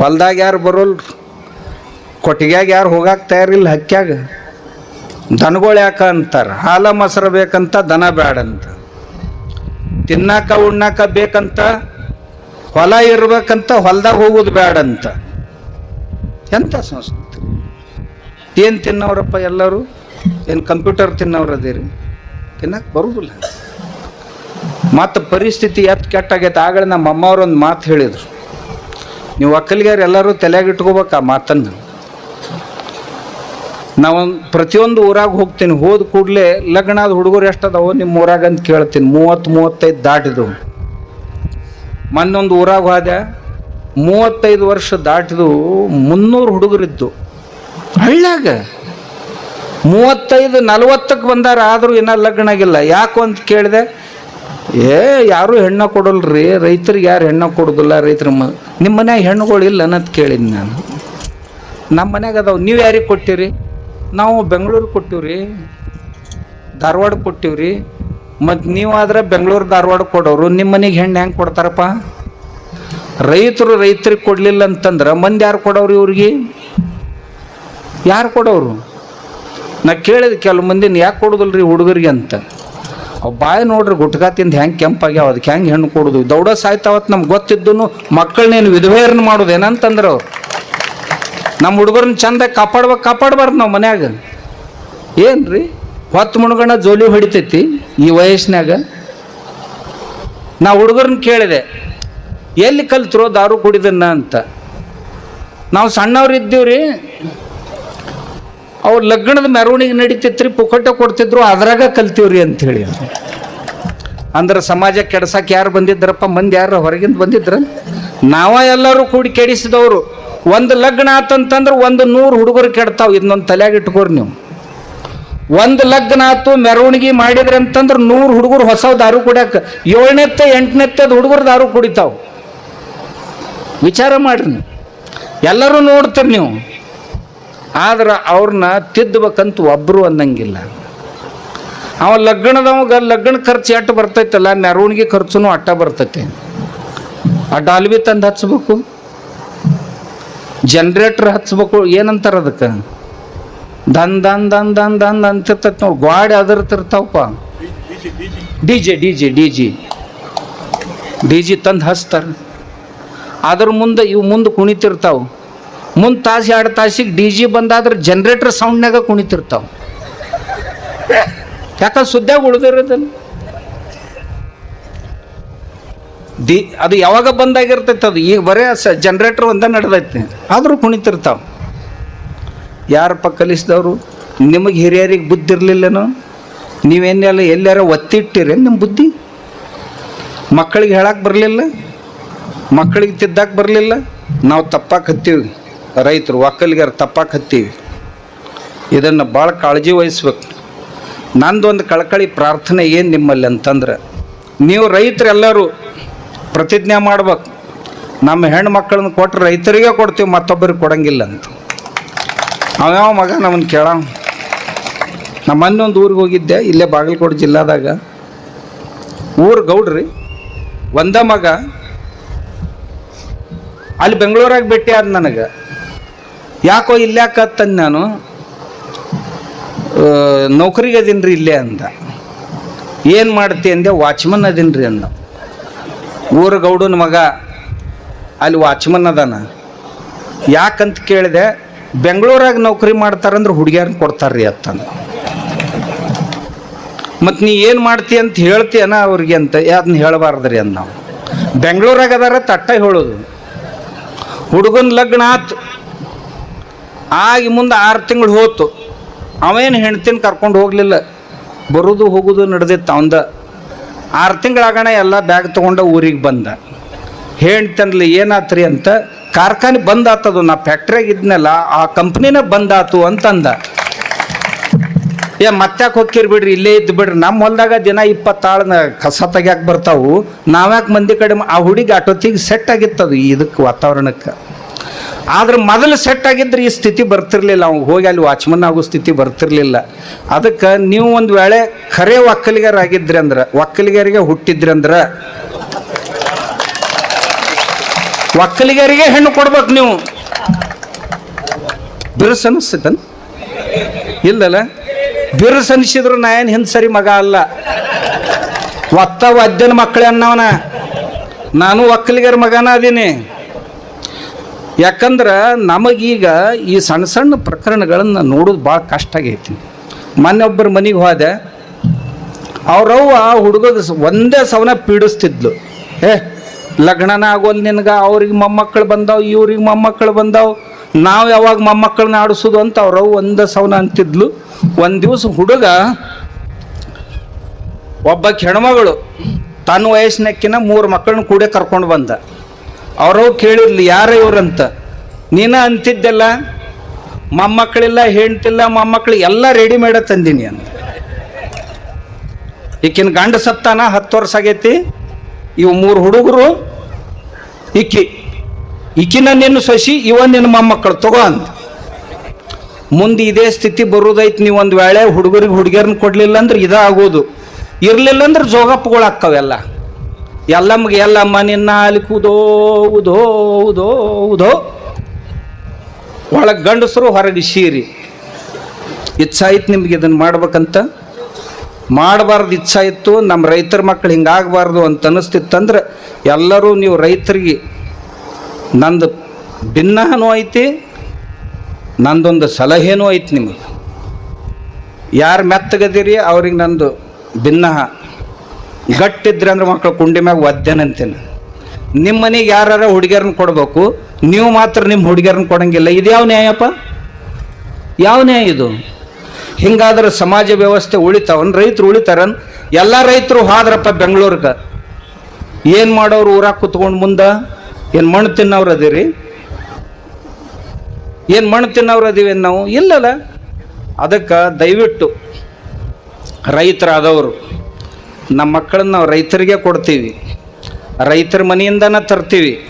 ಹೊಲ್ದಾಗ ಯಾರು ಬರೋಲ್ರಿ ಕೊಟ್ಟಿಗ್ಯಾಗ ಯಾರು ಹೋಗಾಕ ತಯಾರಿಲ್ಲ ಹಕ್ಕ್ಯಾಗ ದನಗಳು ಯಾಕ ಅಂತಾರ? ಹಾಲ ಮೊಸರು ಬೇಕಂತ ದನ ಬೇಡಂತ ತಿನ್ನಾಕ ಉಣ್ಣಾಕ ಬೇಕಂತ, ಹೊಲ ಇರ್ಬೇಕಂತ ಹೊಲ್ದಾಗ ಹೋಗೋದು ಬೇಡಂತ ಎಂಥ ಸಂಸ್ಕೃತಿ? ಏನು ತಿನ್ನೋರಪ್ಪ ಎಲ್ಲರೂ? ಏನು ಕಂಪ್ಯೂಟರ್ ತಿನ್ನೋರು ಅದೇರಿ? ತಿನ್ನಕ್ಕೆ ಬರುವುದಿಲ್ಲ ಮತ್ತು ಪರಿಸ್ಥಿತಿ ಎತ್ ಕೆಟ್ಟಾಗೈತೆ. ಆಗಲೇ ನಮ್ಮ ಅಮ್ಮವ್ರು ಒಂದು ಮಾತು ಹೇಳಿದರು. ನೀವು ಒಕ್ಕಲಿಗರು ಎಲ್ಲರೂ ತಲೆಯಾಗ ಇಟ್ಕೋಬೇಕು ಆ ಮಾತನ್ನು. ನಾವೊಂದು ಪ್ರತಿಯೊಂದು ಊರಾಗ ಹೋಗ್ತೀನಿ, ಹೋದ ಕೂಡಲೇ ಲಗ್ನ ಆದ ಹುಡುಗರು ಎಷ್ಟದಾವೋ ನಿಮ್ಮ ಊರಾಗ ಅಂತ ಕೇಳ್ತೀನಿ. ಮೂವತ್ತು, ಮೂವತ್ತೈದು ದಾಟಿದವು. ಮೊನ್ನೊಂದು ಊರಾಗ ಹೋದೆ, ಮೂವತ್ತೈದು ವರ್ಷ ದಾಟಿದು ಮುನ್ನೂರು ಹುಡುಗರಿದ್ದು. ಹಳ್ಳಾಗ ಮೂವತ್ತೈದು ನಲವತ್ತಕ್ಕೆ ಬಂದಾರ, ಆದರೂ ಇನ್ನೂ ಲಗ್ನ ಆಗಿಲ್ಲ. ಯಾಕು ಅಂತ ಕೇಳಿದೆ ಏ, ಯಾರು ಹೆಣ್ಣ ಕೊಡಲ್ರಿ. ರೈತರಿಗೆ ಯಾರು ಹೆಣ್ಣ ಕೊಡೋದಿಲ್ಲ ರೈತರ ಮ. ನಿಮ್ಮ ಮನ್ಯಾಗ ಹೆಣ್ಣುಗಳು ಇಲ್ಲ ಅನ್ನೋದು ಕೇಳಿದ್ ನಾನು. ನಮ್ಮ ಮನ್ಯಾಗ ಅದಾವ. ನೀವು ಯಾರಿಗೆ ಕೊಟ್ಟಿರಿ? ನಾವು ಬೆಂಗಳೂರಿಗೆ ಕೊಟ್ಟಿವ್ರಿ. ಧಾರವಾಡ ಕೊಟ್ಟಿವ್ರಿ. ಮತ್ತು ನೀವು ಆದ್ರೆ ಬೆಂಗಳೂರು, ಧಾರವಾಡ ಕೊಡೋರು. ನಿಮ್ಮ ಮನೆಗೆ ಹೆಣ್ಣು ಹೆಂಗೆ ಕೊಡ್ತಾರಪ್ಪ? ರೈತರು ರೈತರಿಗೆ ಕೊಡಲಿಲ್ಲ ಅಂತಂದ್ರೆ ಮಂದಿ ಯಾರು ಕೊಡೋರು ಇವ್ರಿಗೆ? ಯಾರು ಕೊಡೋರು ನಾ ಕೇಳಿದ ಕೆಲವು ಮಂದಿನ ಯಾಕೆ ಕೊಡೋದಿಲ್ರಿ ಹುಡುಗರಿಗೆ ಅಂತ. ಅವ್ ಬಾಯ್ ನೋಡ್ರಿ ಗುಟ್ಕಾ ತಿಂದು ಹೆಂಗೆ ಕೆಂಪಾಗ್ಯಾವ ಅದಕ್ಕೆ ಹೆಂಗೆ ಹೆಣ್ಣು ಕೊಡೋದು? ದೌಡ ಸಾಯ್ತಾವತ್ತು ನಮ್ಗೆ ಗೊತ್ತಿದ್ದು ಮಕ್ಕಳನ್ನೇನು ವಿಧವೆಯರನ್ನ ಮಾಡೋದು ಏನಂತಂದ್ರೆ. ಅವ್ರು ನಮ್ಮ ಹುಡುಗರನ್ನ ಚಂದ ಕಾಪಾಡ್ಬೇಕು ಕಾಪಾಡ್ಬಾರ್ದು ನಾವು ಮನ್ಯಾಗ. ಏನ್ರಿ? ಹೊತ್ತು ಮುಣಗಣ ಜೋಲಿ ಹೊಡಿತೈತಿ ಈ ವಯಸ್ಸಿನಾಗ ನಾ ಹುಡುಗರನ್ನ ಕೇಳಿದೆ, ಎಲ್ಲಿ ಕಲ್ತ್ರೋ ದಾರು ಕುಡಿದನ್ನ ಅಂತ. ನಾವು ಸಣ್ಣವ್ರು ಇದ್ದೀವ್ರಿ ಅವ್ರ ಲಗ್ನದ ಮೆರವಣಿಗೆ ನಡೀತಿತ್ರಿ ಪುಕಟ ಕೊಡ್ತಿದ್ರು, ಅದ್ರಾಗ ಕಲ್ತೀವ್ರಿ ಅಂತ ಹೇಳಿ ಅಂದ್ರೆ ಸಮಾಜ ಕೆಡ್ಸಕ್ಕೆ ಯಾರು ಬಂದಿದ್ರಪ್ಪ ಮಂದಿ ಯಾರು ಹೊರಗಿಂದ ಬಂದಿದ್ರ? ನಾವ ಎಲ್ಲರೂ ಕೂಡಿ ಕೆಡಿಸಿದವರು. ಒಂದು ಲಗ್ನ ಆತಂತಂದ್ರೆ ಒಂದು ನೂರು ಹುಡುಗರು ಕೆಡ್ತಾವ. ಇದನ್ನೊಂದು ತಲೆಯಾಗ ಇಟ್ಕೋರಿ ನೀವು. ಒಂದು ಲಗ್ನ ಆತು, ಮೆರವಣಿಗೆ ಮಾಡಿದ್ರೆ ಅಂತಂದ್ರೆ ನೂರು ಹುಡುಗರು ಹೊಸ ದಾರು ಕುಡಿಯಾಕ, ಏಳನೇತ್ತ, ಎಂಟನೇತ್ತದ ಹುಡುಗರು ದಾರು ಕುಡಿತಾವ. ವಿಚಾರ ಮಾಡ್ರಿ ನೀವು. ಎಲ್ಲರೂ ನೋಡ್ತೀರಿ ನೀವು. ಆದ್ರೆ ಅವ್ರನ್ನ ತಿದ್ದಬೇಕಂತ ಒಬ್ಬರು ಅನ್ನಂಗಿಲ್ಲ. ಅವ ಲಗ್ನದವಾಗ ಲಗ್ನ ಖರ್ಚು ಎಟ್ಟು ಬರ್ತೈತಲ್ಲ, ಮೆರವಣಿಗೆ ಖರ್ಚುನು ಅಟ್ಟ ಬರ್ತೈತೆ. ಆ ಡಾಲ್ಬಿ ತಂದು ಹಚ್ಬೇಕು. ಜನ್ರೇಟ್ರ್ ಹಚ್ಬೇಕು, ಏನಂತಾರ ಅದಕ್ಕೆ? ದನ್ ದನ್ ದನ್ ದನ್ ದನ್ ಅಂತಿರ್ತೈತೆ ನೋಡಿ ಗಾಡಿ ಅದರ್ತಿರ್ತಾವಪ್ಪ. D J D J, D J. D J ತಂದು ಹಚ್ತಾರೆ. ಅದ್ರ ಮುಂದೆ ಇವು ಮುಂದೆ ಕುಣಿತಿರ್ತಾವೆ. ಮುಂದೆ ತಾಸು, ಎರಡು ತಾಸಿಗೆ ಡಿ ಜಿ ಬಂದಾದ್ರೆ ಜನ್ರೇಟರ್ ಸೌಂಡ್ನಾಗ ಕುಣಿತಿರ್ತಾವ. ಯಾಕಂದ್ರೆ ಸುದ್ದಾಗ ಉಳ್ದಿರೋದಲ್ಲ ದಿ, ಅದು ಯಾವಾಗ ಬಂದಾಗಿರ್ತೈತೆ ಅದು? ಈಗ ಬರೇ ಸ ಜನ್ರೇಟರ್ ಒಂದೇ ನಡೆದೈತಿ ಆದರೂ ಕುಣಿತಿರ್ತಾವೆ. ಯಾರಪ್ಪ ಕಲಿಸಿದವರು? ನಿಮಗೆ ಹಿರಿಯರಿಗೆ ಬುದ್ಧಿ ಇರಲಿಲ್ಲನೋ ನೀವೇನೆಲ್ಲ ಎಲ್ಲಾರ ಒತ್ತಿಟ್ಟಿರಿ ನಿಮ್ಮ ಬುದ್ಧಿ? ಮಕ್ಕಳಿಗೆ ಹೇಳಕ್ಕೆ ಬರಲಿಲ್ಲ? ಮಕ್ಕಳಿಗೆ ತಿದ್ದಕ್ಕೆ ಬರಲಿಲ್ಲ? ನಾವು ತಪ್ಪಾಕ್ ಹತ್ತೀವಿ. ರೈತರು ಒಕ್ಕಲಿಗರು ತಪ್ಪಾಕ್ ಹತ್ತೀವಿ. ಇದನ್ನು ಭಾಳ ಕಾಳಜಿ ವಹಿಸ್ಬೇಕು. ನಂದೊಂದು ಕಳಕಳಿ ಪ್ರಾರ್ಥನೆ ಏನು ನಿಮ್ಮಲ್ಲಿ ಅಂತಂದ್ರೆ, ನೀವು ರೈತರೆಲ್ಲರೂ ಪ್ರತಿಜ್ಞೆ ಮಾಡ್ಬೇಕು. ನಮ್ಮ ಹೆಣ್ಣು ಮಕ್ಕಳನ್ನ ಕೊಟ್ಟರೆ ರೈತರಿಗೆ ಕೊಡ್ತೀವಿ, ಮತ್ತೊಬ್ಬರಿಗೆ ಕೊಡಂಗಿಲ್ಲ ಅಂತ. ಅವ್ಯಾವ ಮಗ ನಮ್ಮನ್ನು ಕೇಳ? ನಮ್ಮ ಮನ್ನೊಂದು ಊರಿಗೆ ಹೋಗಿದ್ದೆ, ಇಲ್ಲೇ ಬಾಗಲಕೋಟೆ ಜಿಲ್ಲಾದಾಗ. ಊರು ಗೌಡ್ರಿ, ಒಂದ ಮಗ ಅಲ್ಲಿ ಬೆಂಗಳೂರಾಗ ಭೇಟಿ ಆದ ನನಗೆ. ಯಾಕೋ ಇಲ್ಯಾಕತ್ತಂದು ನಾನು ನೌಕರಿಗೆ ಅದೀನ್ರಿ ಇಲ್ಲೇ ಅಂದ ಏನು ಮಾಡ್ತಿ ಅಂದೆ, ವಾಚ್ಮನ್ ಅದೀನಿ ರೀ ಅಂದ. ಊರ ಗೌಡನ ಮಗ ಅಲ್ಲಿ ವಾಚ್ಮನ್ ಅದಾನ. ಯಾಕಂತ ಕೇಳಿದೆ, ಬೆಂಗಳೂರಾಗ ನೌಕರಿ ಮಾಡ್ತಾರಂದ್ರೆ ಹುಡುಗಿಯರನ್ನ ಕೊಡ್ತಾರ್ರಿ ಅತ್ತಂದ ಮತ್ತು ನೀ ಏನು ಮಾಡ್ತಿ ಅಂತ ಹೇಳ್ತೀಯನ ಅವ್ರಿಗೆ ಅಂತ ಅದನ್ನ ಹೇಳಬಾರ್ದ್ರಿ ಅಂದ ನಾವು. ಬೆಂಗಳೂರಾಗ ಅದಾರ ತಟ್ಟ ಹೇಳೋದು. ಹುಡುಗನ ಲಗ್ನ ಆತು ಆಗಿ ಮುಂದೆ ಆರು ತಿಂಗಳು ಹೋತು. ಅವೇನು ಹೆಣ್ತಿನ ಕರ್ಕೊಂಡು ಹೋಗಲಿಲ್ಲ. ಬರೋದು ಹೋಗೋದು ನಡೆದಿತ್ತು ಅವಂದ. ಆರು ತಿಂಗಳಾಗಣ ಎಲ್ಲ ಬ್ಯಾಗ್ ತೊಗೊಂಡ ಊರಿಗೆ ಬಂದ. ಹೇಳ್ತನ್ಲಿ ಏನಾತ್ರಿ ಅಂತ ಕಾರ್ಖಾನೆ ಬಂದಾತದು, ನಾ ಫ್ಯಾಕ್ಟ್ರಿಯಾಗ ಇದ್ನಲ್ಲ, ಆ ಕಂಪ್ನಿನ ಬಂದಾತು ಅಂತಂದ. ಏ, ಮತ್ತ್ಯಾಕೆ ಹೋಗ್ಕಿರ್ ಬಿಡ್ರಿ, ಇಲ್ಲೇ ಇದ್ದು ಬಿಡ್ರಿ ನಮ್ಮ ಹೊಲ್ದಾಗ ದಿನ ಇಪ್ಪತ್ತಾಳನ ಕಸ ತೆಗ್ಯಾಕೆ ಬರ್ತಾವು. ನಾವ್ಯಾಕೆ ಮಂದಿ ಕಡೆ ಆ ಹುಡುಗಿ ಆಟೋತಿಗೆ ಸೆಟ್ ಆಗಿತ್ತದು ಇದಕ್ಕೆ ವಾತಾವರಣಕ್ಕೆ. ಆದ್ರೆ ಮೊದಲು ಸೆಟ್ ಆಗಿದ್ರೆ ಈ ಸ್ಥಿತಿ ಬರ್ತಿರ್ಲಿಲ್ಲ. ಅವ್ನು ಹೋಗಿ ಅಲ್ಲಿ ವಾಚ್ಮನ್ ಆಗೋ ಸ್ಥಿತಿ ಬರ್ತಿರ್ಲಿಲ್ಲ. ಅದಕ್ಕೆ ನೀವು ಒಂದು ವೇಳೆ ಖರೆ ಒಕ್ಕಲಿಗರಾಗಿದ್ರಿ ಅಂದ್ರೆ, ಒಕ್ಕಲಿಗರಿಗೆ ಹುಟ್ಟಿದ್ರಿ ಅಂದ್ರೆ, ಒಕ್ಕಲಿಗರಿಗೆ ಹೆಣ್ಣು ಕೊಡ್ಬೇಕು ನೀವು. ಬಿರುಸು ಅನಿಸ್ತೈತನ್ ಇಲ್ಲಲ್ಲ. ಬಿರುಸು ಅನಿಸಿದ್ರು ನಾ ಏನು ಸರಿ ಮಗ ಅಲ್ಲ. ಒತ್ತ ವದ್ಯನ ಮಕ್ಕಳೇ ಅನ್ನವನ. ನಾನು ಒಕ್ಕಲಿಗರ ಮಗನ ಅದೀನಿ. ಯಾಕಂದ್ರೆ ನಮಗೀಗ ಈ ಸಣ್ಣ ಸಣ್ಣ ಪ್ರಕರಣಗಳನ್ನು ನೋಡೋದು ಭಾಳ ಕಷ್ಟ ಆಗೈತಿ. ಮೊನ್ನೆ ಒಬ್ಬರ ಮನೆಗೆ ಹೋದೆ. ಅವ್ರವ್ವ ಹುಡುಗದ ಒಂದೇ ಸವನ ಪೀಡಿಸ್ತಿದ್ಲು. ಏ, ಲಗ್ನನ ಆಗೋಲ್ ನಿನಗೆ ಅವ್ರಿಗೆ ಮೊಮ್ಮಕ್ಕಳು ಬಂದಾವ್, ಇವ್ರಿಗೆ ಮೊಮ್ಮಕ್ಕಳು ಬಂದಾವ್. ನಾವು ಯಾವಾಗ ಮೊಮ್ಮಕ್ಕಳನ್ನ ಆಡಿಸೋದು ಅಂತ ಅವ್ರವ್ವ ಒಂದೇ ಸವನ ಅಂತಿದ್ಲು. ಒಂದು ದಿವಸ ಹುಡುಗ ಒಬ್ಬ ಹೆಣ್ಮಗಳು ತನ್ನ ವಯಸ್ಸಿನಕ್ಕಿನ ಮೂರು ಮಕ್ಕಳನ್ನ ಕೂಡ ಕರ್ಕೊಂಡು ಬಂದ. ಅವ್ರವ್ ಕೇಳಿರ್ಲಿ ಯಾರ ಇವ್ರಂತ? ನೀನ ಅಂತಿದ್ದೆಲ್ಲ? ಮೊಮ್ಮಕ್ಕಳಿಲ್ಲ ಹೆಣ್ತಿಲ್ಲ ಮೊಮ್ಮಕ್ಕಳು ಎಲ್ಲ ರೆಡಿಮೇಡ ತಂದೀನಿ ಅಂತ. ಈಕಿನ ಗಂಡ ಸತ್ತಾನ, ಹತ್ತು ವರ್ಷ ಆಗೈತಿ. ಇವು ಮೂರು ಹುಡುಗರು ಇಕ್ಕಿ ಈಕಿನ ನಿನ್ನ ಸೊಸಿ, ಇವ ನಿನ್ನ ಮೊಮ್ಮಕ್ಕಳು, ತಗೋ ಅಂತ. ಮುಂದೆ ಇದೇ ಸ್ಥಿತಿ ಬರೋದೈತಿ, ನೀವು ಒಂದು ವೇಳೆ ಹುಡುಗರಿಗೆ ಹುಡುಗಿಯರನ್ನ ಕೊಡಲಿಲ್ಲ ಅಂದ್ರೆ ಇದ ಆಗೋದು. ಇರಲಿಲ್ಲ ಅಂದ್ರೆ ಜೋಗಪ್ಪಗಳು ಆಕ್ಕವೆಲ್ಲ ಎಲ್ಲಮ್ಮಗೆ ಎಲ್ಲಮ್ಮ ನಿನ್ನ ಅಲ್ಲಿ ಕೂದೋ, ಉದೋ ಉದೋ ಉದೋ. ಒಳಗೆ ಗಂಡಸರು ಹೊರಗೆ ಶೀರಿ. ಇಚ್ಛಾಯ್ತು ನಿಮ್ಗೆ ಇದನ್ನು ಮಾಡ್ಬೇಕಂತ? ಮಾಡಬಾರ್ದು ಇಚ್ಛಾ ಇತ್ತು ನಮ್ಮ ರೈತರ ಮಕ್ಕಳು ಹಿಂಗಾಗಬಾರ್ದು ಅಂತ ಅನ್ನಿಸ್ತಿತ್ತಂದ್ರೆ ಎಲ್ಲರೂ ನೀವು ರೈತರಿಗೆ ನಂದು ಭಿನ್ನನೂ ಐತಿ, ನಂದೊಂದು ಸಲಹೆನೂ ಐತಿ ನಿಮಗೆ. ಯಾರು ಮೆತ್ತಗದಿರಿ, ಅವ್ರಿಗೆ ನಂದು ಭಿನ್ನಹ. ಗಟ್ಟಿದ್ರೆ ಅಂದ್ರೆ ಮಕ್ಕಳು ಕುಂಡಿ ಮ್ಯಾಗ ಒದ್ದೆನಂತೇನೆ ನಿಮ್ಮ ಮನೆಗೆ ಯಾರ ಹುಡುಗಿಯರನ್ನ ಕೊಡಬೇಕು, ನೀವು ಮಾತ್ರ ನಿಮ್ಮ ಹುಡುಗಿಯರನ್ನ ಕೊಡಂಗಿಲ್ಲ. ಇದು ಯಾವ ನ್ಯಾಯಪ್ಪ? ಯಾವ ನ್ಯಾಯ ಇದು? ಹಿಂಗಾದ್ರೆ ಸಮಾಜ ವ್ಯವಸ್ಥೆ ಉಳಿತಾವನ್ ರೈತರು ಉಳಿತಾರನ್, ಎಲ್ಲ ರೈತರು ಹಾದ್ರಪ್ಪ ಬೆಂಗಳೂರಿಗೆ. ಏನು ಮಾಡೋರು ಊರಾಗ ಕುತ್ಕೊಂಡು ಮುಂದೆ? ಏನು ಮಣ್ಣು ತಿನ್ನೋರು ಅದೀರಿ? ಏನು ಮಣ್ಣು ತಿನ್ನೋರು ಅದೀವೇನು ನಾವು? ಇಲ್ಲಲ್ಲ. ಅದಕ್ಕೆ ದಯವಿಟ್ಟು ರೈತರಾದವರು. ನಮ್ಮ ಮಕ್ಕಳನ್ನ ನಾವು ರೈತರಿಗೆ ಕೊಡ್ತೀವಿ. ರೈತರ ಮನೆಯಿಂದನೇ ತರ್ತೀವಿ.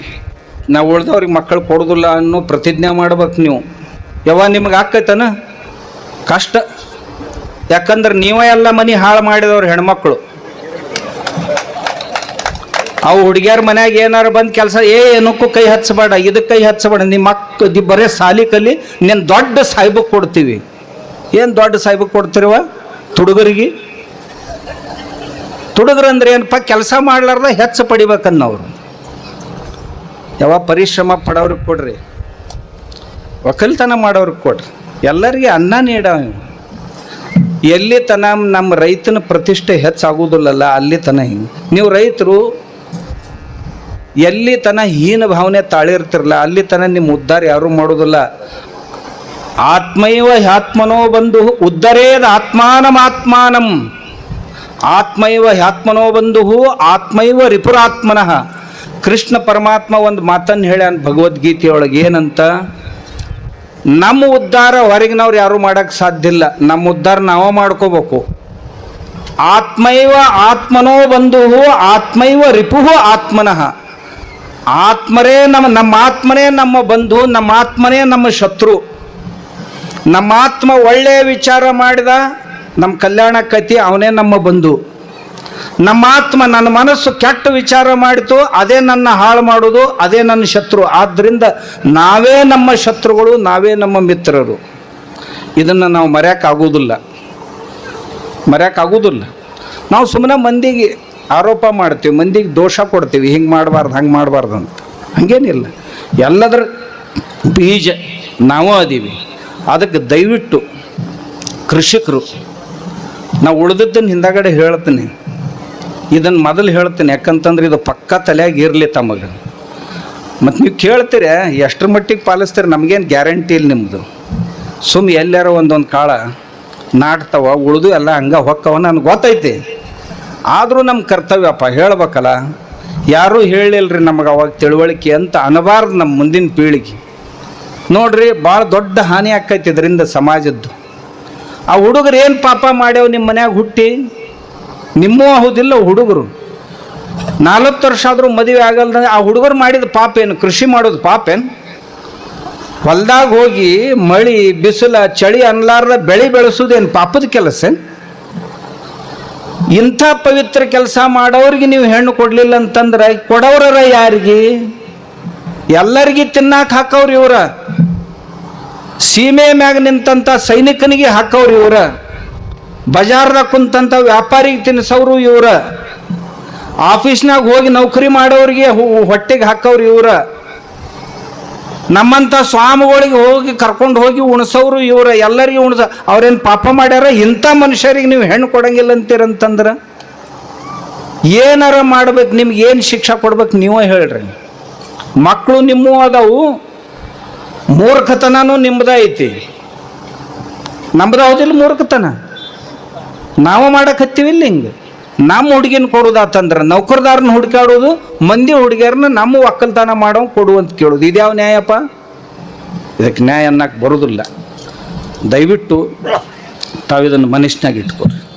ನಾವು ಉಳ್ದವ್ರಿಗೆ ಮಕ್ಕಳು ಕೊಡೋದಿಲ್ಲ ಅನ್ನೋ ಪ್ರತಿಜ್ಞೆ ಮಾಡ್ಬೇಕು ನೀವು. ಯಾವ ನಿಮ್ಗೆ ಆಕೈತನ? ಕಷ್ಟ. ಯಾಕಂದ್ರೆ ನೀವೇ ಎಲ್ಲ ಮನೆ ಹಾಳು ಮಾಡಿದವ್ರು ಹೆಣ್ಮಕ್ಳು. ಅವು ಹುಡುಗಿಯರ ಮನ್ಯಾಗ ಏನಾರು ಬಂದು ಕೆಲಸ, ಏ, ಏನಕ್ಕೂ ಕೈ ಹಚ್ಚಬೇಡ ಇದಕ್ಕೆ ಕೈ ಹಚ್ಚಬೇಡ. ನಿಮ್ಮ ಮಕ್ಕ ದಿ ಬರೇ ಸಾಲಿ ಕಲಿ ನೀನು ದೊಡ್ಡ ಸಾಹಿಬಕ್ಕೆ ಕೊಡ್ತೀವಿ. ಏನು ದೊಡ್ಡ ಸಾಹಿಬಕ್ಕೆ ಕೊಡ್ತಿರುವ ತುಡುಗರಿಗೆ? ತುಡುಗರಂದ್ರೆ ಏನಪ್ಪ ಕೆಲಸ ಮಾಡ್ಲಾರ್ದ ಹೆಚ್ಚು ಪಡಿಬೇಕನ್ನವ್ರು ಯಾವ ಪರಿಶ್ರಮ ಪಡೋರಿಗೆ ಕೊಡ್ರಿ. ಒಕ್ಕಲ್ತನ ಮಾಡೋರಿಗೆ ಕೊಡ್ರಿ. ಎಲ್ಲರಿಗೆ ಅನ್ನ ನೀಡ. ಎಲ್ಲಿ ತನ ನಮ್ಮ ರೈತನ ಪ್ರತಿಷ್ಠೆ ಹೆಚ್ಚಾಗುವುದಿಲ್ಲಲ್ಲ ಅಲ್ಲಿ ತನ ಹಿಂಗೆ. ನೀವು ರೈತರು, ಎಲ್ಲಿ ತನ ಹೀನ ಭಾವನೆ ತಾಳಿರ್ತಿರಲ್ಲ ಅಲ್ಲಿ ತನ ನಿಮ್ಮ ಉದ್ಧಾರ ಯಾರೂ ಮಾಡೋದಿಲ್ಲ. ಆತ್ಮೈವ ಆತ್ಮನೋ ಬಂಧು ಉದ್ಧರೇದ ಆತ್ಮಾನಮಾತ್ಮಾನಂ. ಆತ್ಮೈವ ಹ್ಯಾತ್ಮನೋ ಬಂಧು ಆತ್ಮೈವ ರಿಪುರಾತ್ಮನಃ. ಕೃಷ್ಣ ಪರಮಾತ್ಮ ಒಂದು ಮಾತನ್ನು ಹೇಳ್ಯಾನ ಭಗವದ್ಗೀತೆಯೊಳಗೆ ಏನಂತ, ನಮ್ಮ ಉದ್ಧಾರ ಹೊರಗಿನವ್ರು ಯಾರು ಮಾಡೋಕ್ಕೆ ಸಾಧ್ಯ ಇಲ್ಲ. ನಮ್ಮ ಉದ್ಧಾರ ನಾವು ಮಾಡ್ಕೋಬೇಕು. ಆತ್ಮೈವ ಆತ್ಮನೋ ಬಂಧು ಆತ್ಮೈವ ರಿಪು ಆತ್ಮನಃ. ಆತ್ಮರೇ ನಮ್ಮ ನಮ್ಮ ಆತ್ಮನೇ ನಮ್ಮ ಬಂಧು, ನಮ್ಮ ಆತ್ಮನೇ ನಮ್ಮ ಶತ್ರು. ನಮ್ಮ ಆತ್ಮ ಒಳ್ಳೆಯ ವಿಚಾರ ಮಾಡಿದ ನಮ್ಮ ಕಲ್ಯಾಣ ಕತಿ ಅವನೇ ನಮ್ಮ ಬಂಧು. ನಮ್ಮ ಆತ್ಮ ನನ್ನ ಮನಸ್ಸು ಕೆಟ್ಟ ವಿಚಾರ ಮಾಡಿತು, ಅದೇ ನನ್ನ ಹಾಳು ಮಾಡೋದು, ಅದೇ ನನ್ನ ಶತ್ರು. ಆದ್ದರಿಂದ ನಾವೇ ನಮ್ಮ ಶತ್ರುಗಳು, ನಾವೇ ನಮ್ಮ ಮಿತ್ರರು. ಇದನ್ನು ನಾವು ಮರೆಯೋಕ್ಕಾಗೋದಿಲ್ಲ ಮರೆಯೋಕ್ಕಾಗೋದಿಲ್ಲ ನಾವು ಸುಮ್ಮನೆ ಮಂದಿಗೆ ಆರೋಪ ಮಾಡ್ತೀವಿ, ಮಂದಿಗೆ ದೋಷ ಕೊಡ್ತೀವಿ, ಹಿಂಗೆ ಮಾಡಬಾರ್ದು, ಹಂಗೆ ಮಾಡಬಾರ್ದು ಅಂತ. ಹಂಗೇನಿಲ್ಲ. ಎಲ್ಲದರ ಬೀಜ ನಾವು ಅದೀವಿ. ಅದಕ್ಕೆ ದಯವಿಟ್ಟು ಕೃಷಿಕರು ನಾವು ಉಳಿದದ್ದನ್ನು ಹಿಂದಾಗಡೆ ಹೇಳ್ತೀನಿ. ಇದನ್ನು ಮೊದಲು ಹೇಳ್ತೀನಿ. ಯಾಕಂತಂದ್ರೆ ಇದು ಪಕ್ಕ ತಲೆಯಾಗಿ ಇರಲಿ ತಮಗೆ. ಮತ್ತು ನೀವು ಕೇಳ್ತೀರಿ, ಎಷ್ಟರ ಮಟ್ಟಿಗೆ ಪಾಲಿಸ್ತೀರಿ ನಮಗೇನು ಗ್ಯಾರಂಟಿ ಇಲ್ಲ ನಿಮ್ಮದು ಸುಮ್ ಎಲ್ಲಾರು ಒಂದೊಂದು ಕಾಳ ನಾಡ್ತಾವ ಉಳಿದು ಎಲ್ಲ ಹಂಗೆ ಹೊಕ್ಕವ ನನಗೆ ಗೊತ್ತೈತಿ. ಆದರೂ ನಮ್ಮ ಕರ್ತವ್ಯಪ್ಪ ಹೇಳ್ಬೇಕಲ್ಲ, ಯಾರೂ ಹೇಳಿಲ್ರಿ ನಮಗೆ ಅವಾಗ ತಿಳುವಳಿಕೆ ಅಂತ ಅನಬಾರ್ದು ನಮ್ಮ ಮುಂದಿನ ಪೀಳಿಗೆ. ನೋಡ್ರಿ ಭಾಳ ದೊಡ್ಡ ಹಾನಿ ಆಕೈತಿ ಇದರಿಂದ ಸಮಾಜದ್ದು. ಆ ಹುಡುಗರು ಏನು ಪಾಪ ಮಾಡ್ಯಾವ ನಿಮ್ಮ ಮನ್ಯಾಗ ಹುಟ್ಟಿ? ನಿಮ್ಮೂ ಹೌದಿಲ್ಲ ಹುಡುಗರು. ನಾಲ್ವತ್ತು ವರ್ಷ ಆದರೂ ಮದುವೆ ಆಗಲ್ಲ ಆ ಹುಡುಗರು ಮಾಡಿದ ಪಾಪ ಏನು? ಕೃಷಿ ಮಾಡೋದು ಪಾಪ ಏನು? ಹೊಲ್ದಾಗ ಹೋಗಿ ಮಳಿ, ಬಿಸಿಲ, ಚಳಿ ಅನ್ಲಾರ್ದ ಬೆಳೆ ಬೆಳೆಸೋದೇನು ಪಾಪದ ಕೆಲಸ? ಇಂಥ ಪವಿತ್ರ ಕೆಲಸ ಮಾಡೋರಿಗೆ ನೀವು ಹೆಣ್ಣು ಕೊಡಲಿಲ್ಲ ಅಂತಂದ್ರೆ ಕೊಡೋರ ಯಾರಿಗೆ? ಎಲ್ಲರಿಗೆ ತಿನ್ನಾಕ ಹಾಕವ್ರಿ ಇವ್ರ. ಸೀಮೆ ಮ್ಯಾಗ ನಿಂತಂಥ ಸೈನಿಕನಿಗೆ ಹಾಕವ್ರು ಇವ್ರ. ಬಜಾರ್ದಾಗ ಕುಂತಂತ ವ್ಯಾಪಾರಿಗೆ ತಿನ್ಸವ್ರು ಇವ್ರ. ಆಫೀಸ್ನಾಗ ಹೋಗಿ ನೌಕರಿ ಮಾಡೋರಿಗೆ ಹೊಟ್ಟೆಗೆ ಹಾಕವ್ರು ಇವ್ರ. ನಮ್ಮಂತ ಸ್ವಾಮಿಗಳಿಗೆ ಹೋಗಿ ಕರ್ಕೊಂಡು ಹೋಗಿ ಉಣಸೋರು ಇವ್ರ. ಎಲ್ಲರಿಗೂ ಉಣಸ, ಅವ್ರೇನು ಪಾಪ ಮಾಡ್ಯಾರ? ಇಂಥ ಮನುಷ್ಯರಿಗೆ ನೀವು ಹೆಣ್ಣು ಕೊಡಂಗಿಲ್ಲ ಅಂತೀರಂತಂದ್ರ? ಏನಾರ ಮಾಡ್ಬೇಕು ನಿಮ್ಗೆ ಏನು ಶಿಕ್ಷೆ ಕೊಡ್ಬೇಕು ನೀವೇ ಹೇಳ್ರಿ. ಮಕ್ಕಳು ನಿಮ್ಮೂ ಅದಾವು. ಮೂರ್ಖತನನೂ ನಿಮ್ಮದ ಐತಿ. ನಮ್ದು ಹೌದಿಲ್ಲ ಮೂರ್ಖತನ? ನಾವು ಮಾಡಕತ್ತೀವಿ ಇಲ್ಲ ಹಿಂಗೆ? ನಮ್ಮ ಹುಡುಗಿನ ಕೊಡೋದಾತಂದ್ರೆ ನೌಕರದಾರನ ಹುಡುಕಾಡೋದು ಮಂದಿ ಹುಡುಗಿಯರನ್ನ ನಮ್ಮ ಒಕ್ಕಲ್ತನ ಮಾಡೋ ಕೊಡು ಅಂತ ಕೇಳೋದು. ಇದ್ಯಾವ ನ್ಯಾಯಪ್ಪ? ಇದಕ್ಕೆ ನ್ಯಾಯ ಅನ್ನಕ್ಕೆ ಬರೋದಿಲ್ಲ. ದಯವಿಟ್ಟು ತಾವಿದನ್ನು ಮನಸ್ಸಿನಾಗ ಇಟ್ಕೊರಿ.